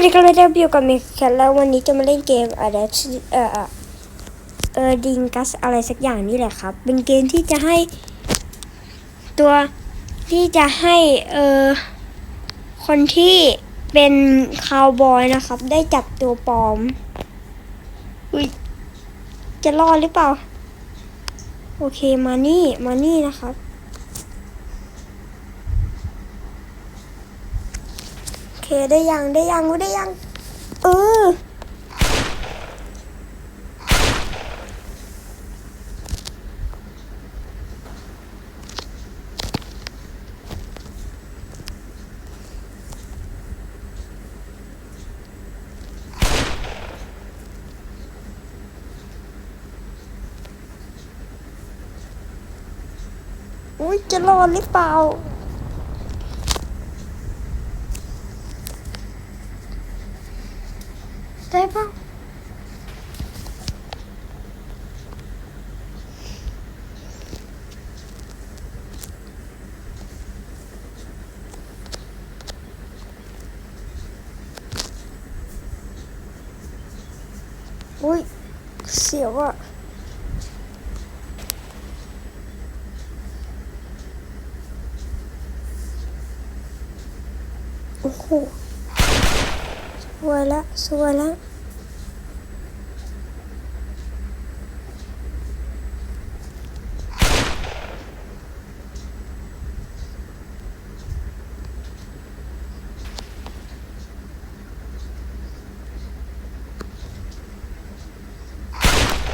วัสดีครับเราอยู่กับมิกแคทแล้ววันนี้จะมาเล่นเกมอะไรเออเอ่อเออดิงกัสอะไรสักอย่างนี่แหละครับ เป็นเกมที่จะให้ตัวที่จะให้เออคนที่เป็นคาวบอยนะครับ ได้จับตัวปลอมอุ้ยจะรอดหรือเปล่า โอเคมานี่มานี่นะครับ โอเค ได้ยังได้ยังได้ยังเอออุ้ยจะรอดหรือเปล่า ได้ปะอุ้ย เสียวอะโอ้โห ส วยละสวยละ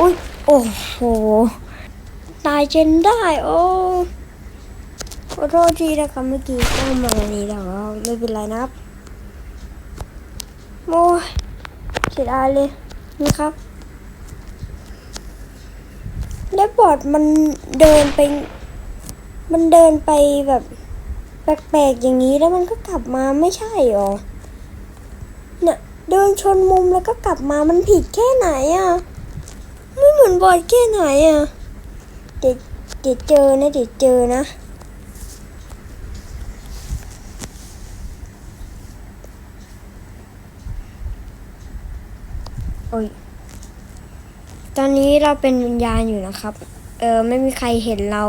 อุ้ยโอ้โห ตายเจนได้ โอ้ขอโทษทีนะครับเมื่อกี้เข้ามานี้แต่ว่าไม่เป็นไรนะครับ อ้ยเสียดายเลยนี่ครับแล้วบอดมันเดินไป มันเดินไปแบบแปลกๆอย่างนี้แล้วมันก็กลับมาไม่ใช่หรอ เนี่ยเดินชนมุมแล้วก็กลับมามันผิดแค่ไหนอะ ไม่เหมือนบอดแค่ไหนอะ เดี๋ยวเดี๋ยวเจอนะเดี๋ยวเจอนะ อ้ย ตอนนี้เราเป็นวิญญาณอยู่นะครับ เออไม่มีใครเห็นเรา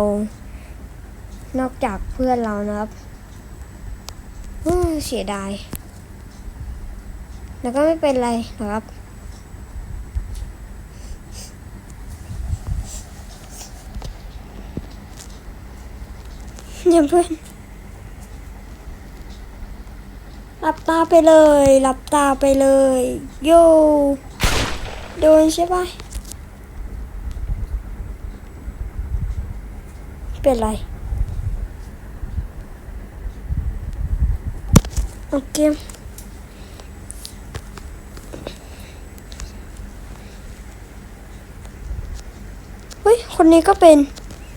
นอกจากเพื่อนเรานะครับอืมเสียดาย แล้วก็ไม่เป็นไรนะครับอย่าเพื่อนหลับตาไปเลย หลับตาไปเลย โย โดนใช่ปะเป็นไรโอเคเฮ้ย คนนี้ก็เป็น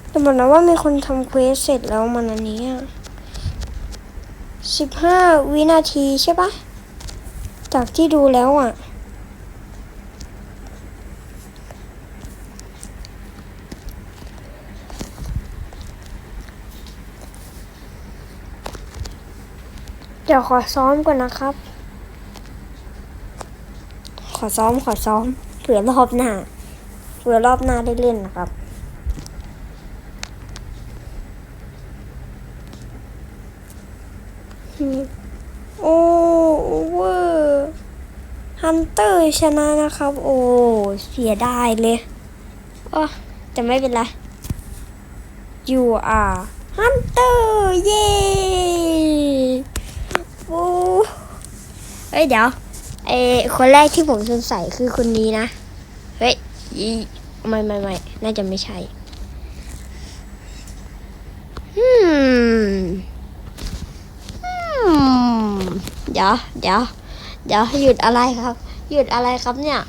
แต่บอกนะว่ามีคนทำเควสเสร็จแล้วมันอันนี้สิบห้าวินาทีใช่ปะจากที่ดูแล้วอะ ดี๋ยวขอซ้อมก่อนนะครับ ขอซ้อมขอซ้อมเผื่อรอบหน้าเผื่อรอบหน้าได้เล่นนะครับโอ้เวอร์ฮันเตอร์ชนะนะครับ โอ้เสียดายเลยอ๋อแต่ไม่เป็นไร you are hunter เย้โอ้เฮ้ยเดี๋ยวไอคนแรกที่ผมสงสัยคือคนนี้นะ เฮ้ยไม่ไม่ไม่น่าจะไม่ใช่อืมอืมเดี๋ยวเดี๋ยวเดี๋ยวหยุดอะไรครับ หยุดอะไรครับเนี่ย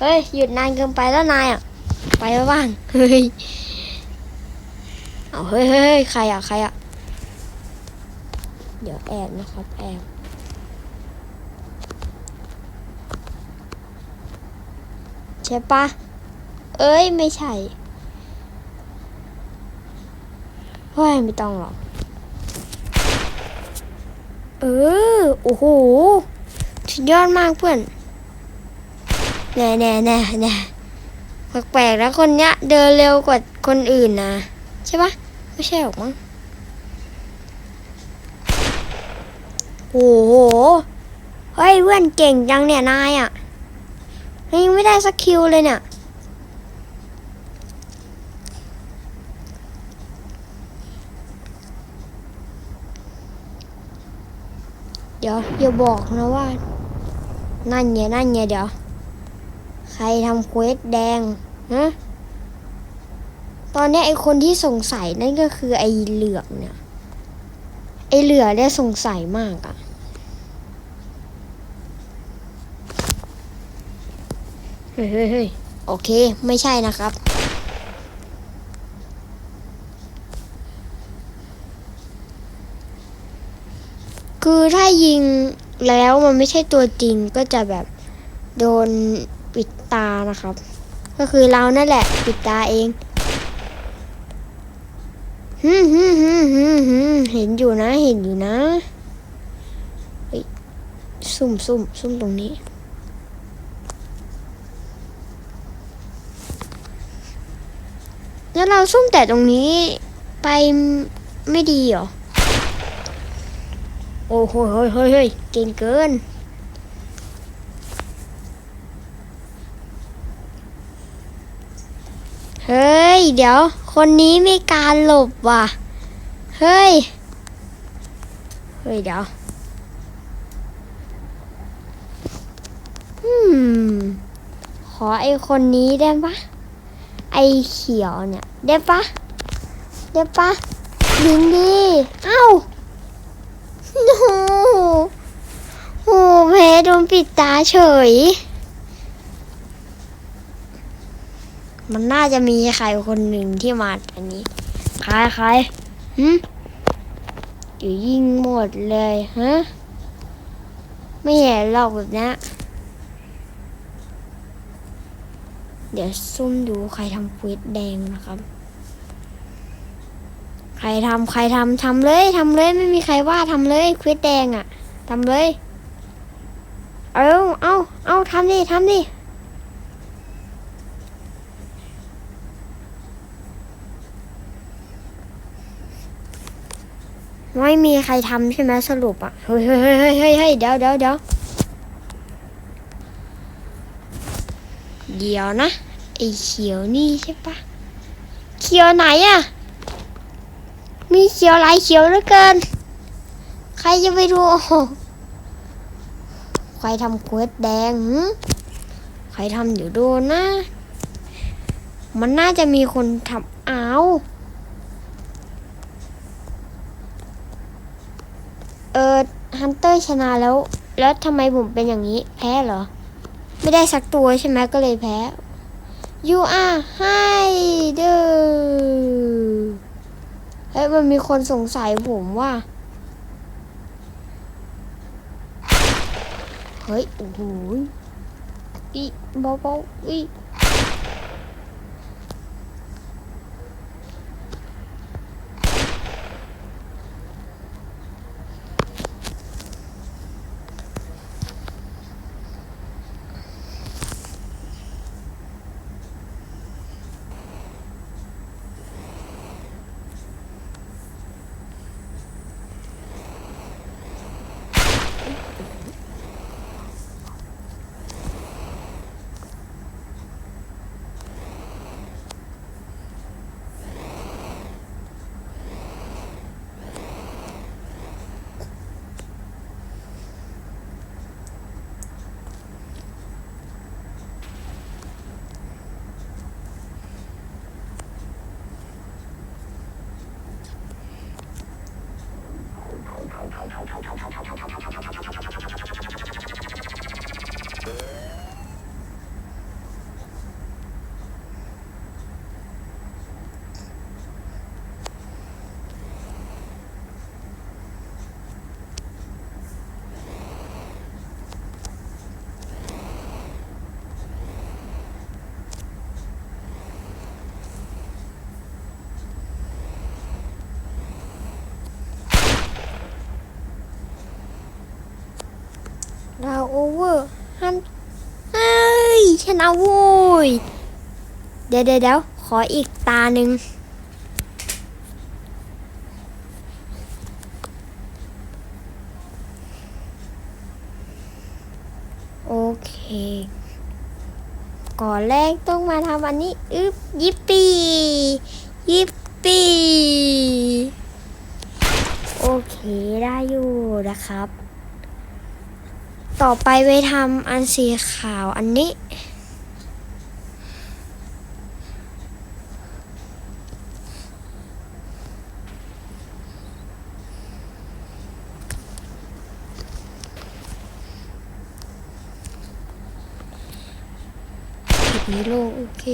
เฮ้ย หยุดนานเกินไปแล้วนายอะ ไปบ้างเฮ้ยเอาเฮ้ยเฮ้ยเฮ้ยใครอะ ใครอะ เดี๋ยวแอบนะครับแอบ ใช่ปะเอ้ยไม่ใช่เฮ้ยไม่ต้องหรอก เออ โอ้โหสุดยอดมากเพื่อน แน่แน่แน่แน่แปลกๆแล้วคนเนี้ย เดินเร็วกว่าคนอื่นนะ ใช่ปะไม่ใช่หรอกมั้งโอ้โห เฮ้ยเพื่อนเก่งจังเนี่ยนายอะ ยังไม่ได้สักคิวเลยเนี่ย เดี๋ยวอย่าบอกนะว่า นั่นไงนั่นไงเดี๋ยว ใครทำเควสแดงฮะตอนนี้ไอคนที่สงสัยนั่นก็คือไอเหลืองเนี่ย ไอเหลือเนี่ยสงสัยมากอะเฮ้ยเฮ้ยเฮ้ยโอเค ไม่ใช่นะครับ คือถ้ายิงแล้วมันไม่ใช่ตัวจริงก็จะแบบโดนปิดตานะครับ ก็คือเรานั่นแหละ ปิดตาเองฮึมฮึมฮึมฮึมฮึมเห็นอยู่นะ เห็นอยู่นะเฮ้ยซุ่มซุ่มซุ่มตรงนี้ แล้วเราซุ่มแต่ตรงนี้ไปไม่ดีเหรอ โอ้โหเฮ้ยเฮ้ยเฮ้ยเก่งเกิน เฮ้ย เดี๋ยว คนนี้มีการหลบว่ะ เฮ้ย เฮ้ย เดี๋ยวอืมขอไอคนนี้ได้ปะ ไอเขียวเนี่ยได้ปะได้ปะยิงดีเอ้าโอ้โหโหแพ้โดนปิดตาเฉย มันน่าจะมีใครคนหนึ่งที่มาอันนี้ใครใครหืมอยู่ยิงหมดเลยฮะไม่เห็นหรอกแบบเนี้ย เดี๋ยวซุ่มดูใครทำควสแดงนะครับ ใครทำใครทำทำเลยทำเลยไม่มีใครว่าทำเลยควสแดงอะ่ะทำเลย เอาเอาเอาทำดิทำดิไม่มีใครทำใช่ไหมสรุปอะ่ะ เฮ้ยเฮ้ยเฮ้ยเฮ้ยเฮ้ยเฮ้ยเดี๋ยวเดี๋ยวเดี๋ยว เดียวนะไอเขียวนี่ใช่ปะเขียวไหนอะมีเขียวหลายเขียวเหลือเกิน ใครจะไปดูใครทำเควสแดงใครทำเดี๋ยวโดนนะ มันน่าจะมีคนทำเอาเออฮันเตอร์ชนะแล้ว แล้วทำไมผมเป็นอย่างนี้ แพ้เหรอ ไม่ได้สักตัวใช่ไหมก็เลยแพ้ you are ให้เด้อเฮ้ยมันมีคนสงสัยผมว่า เฮ้ย โอ้โหอีเบาๆอี โอเวอร์ห้ามเอ้ยชนะโว้ยเดี๋ยวเดี๋ยวเดี๋ยวขออีกตาหนึ่งโอเค ก่อนแรกต้องมาทำอันนี้อึบยิปปี้ยิปปี้โอเคได้อยู่นะครับ ต่อไปไปทำอันสีขาวอันนี้เก็บนี้โลกโอเค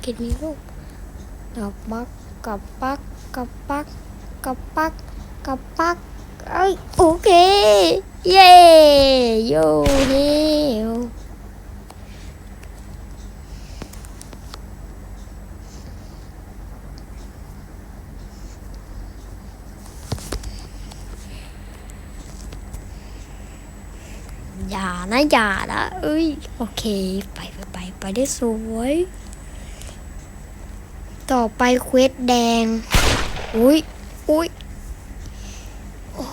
เก็บนี้โลกกับปักกับปักกับปักกับปักกับปักเอ้ยโอเค เย้โยเฮวอย่านะอย่านะเอ้ยโอเค ไปไปไปไปได้สวย ต่อไปเควสแดง อุ้ยอุ้ยโอ้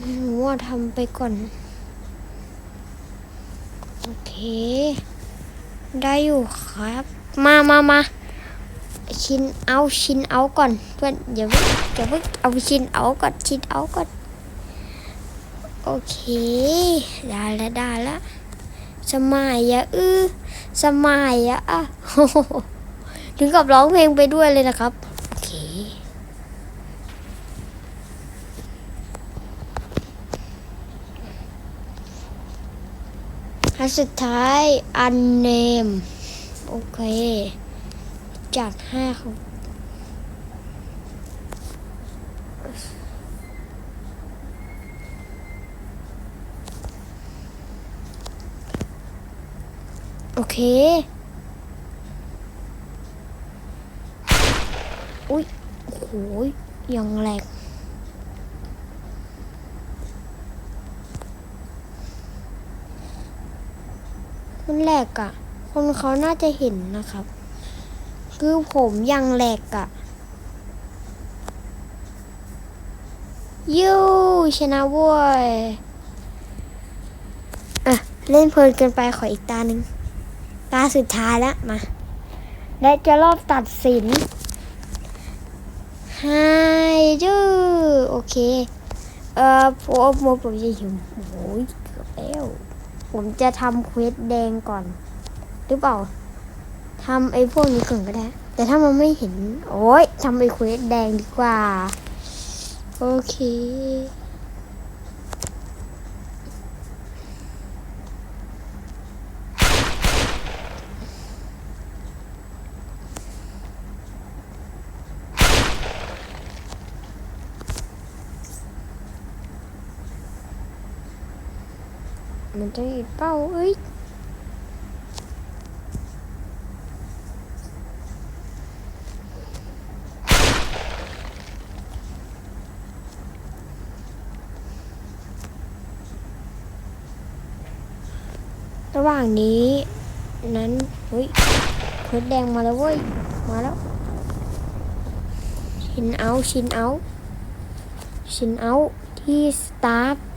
หนู ว่าทำไปก่อน โอเค ได้อยู่ครับ มามามาชินเอาชินเอาก่อนเพื่อนอย่าเพิ่งอย่าเพิ่งเอาชินเอาก่อนชินเอาก่อนโอเค ได้แล้วได้แล้วสมัยอะอื้อสมัยอะอะถึงกับร้องเพลงไปด้วยเลยนะครับ โอันสุดท้ายอันเนม โอเค จัดให้ครับโอเค อุ้ยโอ้โหยังแหล มันแหลกอะ่ะ คนเขาน่าจะเห็นนะครับ คือผมยังแหลกอะ่ะ ยูชนะเว้ย อะ เล่นเพลินเกินไปขออีกตาหนึ่งตาสุดท้ายแล้วมา และจะรอบตัดสินให้ดูโอเค เอ่อผมผมผมจะหิวโอ้ยเกือบแล้ว ผมจะทำเควสแดงก่อน หรือเปล่าทำไอ้พวกนี้ก่อนก็ได้ แต่ถ้ามันไม่เห็น โอ้ยทำไอ้เควสแดงดีกว่า โอเค มันจะอีกเป้าเอ้ยระหว่างนี้นั้นเฮ้ยเพิดแดงมาแล้วเว้ย มาแล้ว ชินเอา ชินเอา ชินเอา ที่สตาร์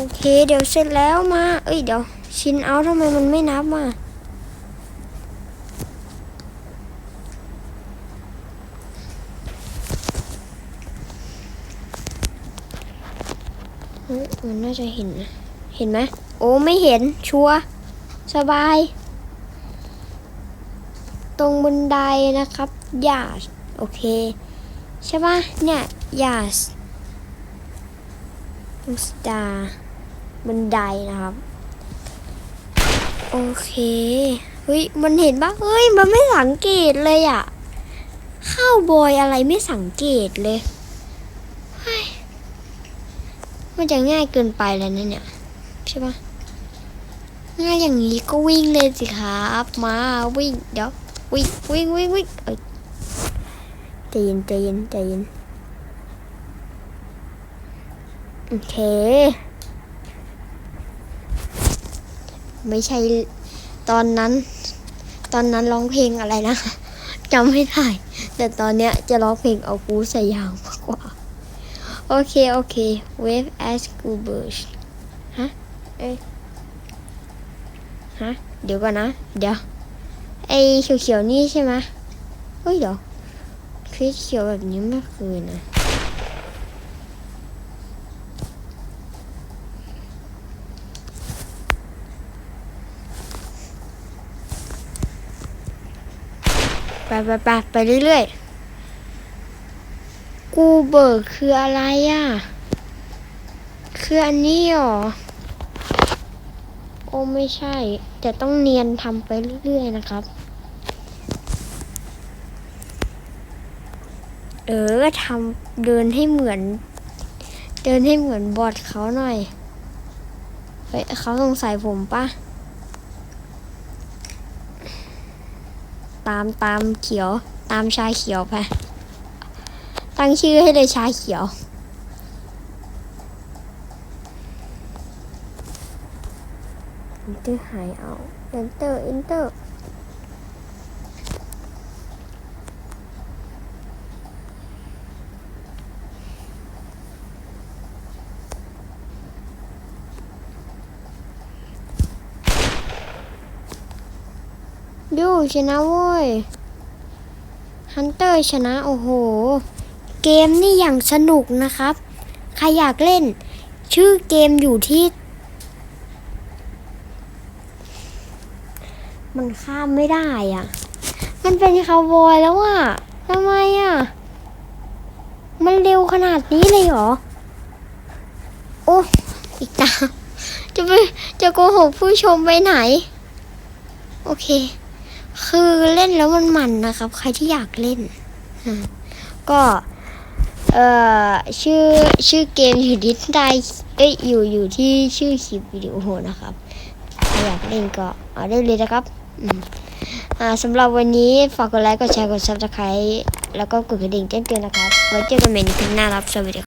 โอเค เดี๋ยวเสร็จแล้วมา เอ้ยเดี๋ยว ชินเอาทำไมมันไม่นับมาเฮ้ยมันน่าจะเห็นนะ เห็นไหม โอ้ไม่เห็น ชัว สบาย ตรงบันไดนะครับยาสโอเค ใช่ปะเนี่ยยาสตรงสตาร์ บันไดนะครับ โอเคเฮ้ยมันเห็นปะเฮ้ย มันไม่สังเกตเลยอะเข้าบอยอะไรไม่สังเกตเลยเฮ้ยมันจะง่ายเกินไปแล้วนะเนี่ยใช่ปะง่ายอย่างนี้ก็วิ่งเลยสิครับมาวิ่งเดี๋ยววิ่งวิ่งวิ่งวิ่งเอ้ยใจเย็นใจเย็นใจเย็นโอเค ไม่ใช่ตอนนั้น ตอนนั้นร้องเพลงอะไรนะจำไม่ได้แต่ตอนเนี้ยจะร้องเพลงเอากูใส่ยางมากกว่า โอเค โอเค wave as กูเบิร์ชฮะ เอ้ยฮะ เดี๋ยวก่อนนะ เดี๋ยว ไอเขียวๆนี่ใช่ไหมเฮ้ยเดี๋ยวคริสเขียวแบบนี้ไม่เคยนะ ไปไปไปไปเรื่อยๆ กูเบิกคืออะไรอะ คืออันนี้หรอ โอ้ไม่ใช่ แต่ต้องเนียนทำไปเรื่อยๆนะครับ เออทำเดินให้เหมือน เดินให้เหมือนบอดเขาหน่อย เฮ้ยเขาสงสัยผมปะ ตามตามเขียว ตามชาเขียวไป ตั้งชื่อให้เลยชาเขียว enter หายเอา enter enter ดูชนะเว้ย ฮันเตอร์ชนะ โอ้โห เกมนี่อย่างสนุกนะครับ ใครอยากเล่น ชื่อเกมอยู่ที่ มันข้ามไม่ได้อะ มันเป็นคาวบอยแล้วอะทำไมอะ มันเร็วขนาดนี้เลยเหรอ โอ้อีกตาจะไปจะโกหกผู้ชมไปไหน โอเค คือเล่นแล้วมันมันนะครับ ใครที่อยากเล่น ก็เอ่อชื่อชื่อเกมอยู่ที่ใต้เอ้ยอยู่อยู่ที่ชื่อคลิปวิดีโอนะครับใครอยากเล่นก็เอาได้เลยนะครับอ่าสำหรับวันนี้ฝากกดไลค์กดแชร์กด subscribe แล้วก็กดกระดิ่งแจ้งเตือนนะครับไว้เจอกันใหม่ในคลิปหน้าครับสวัสดี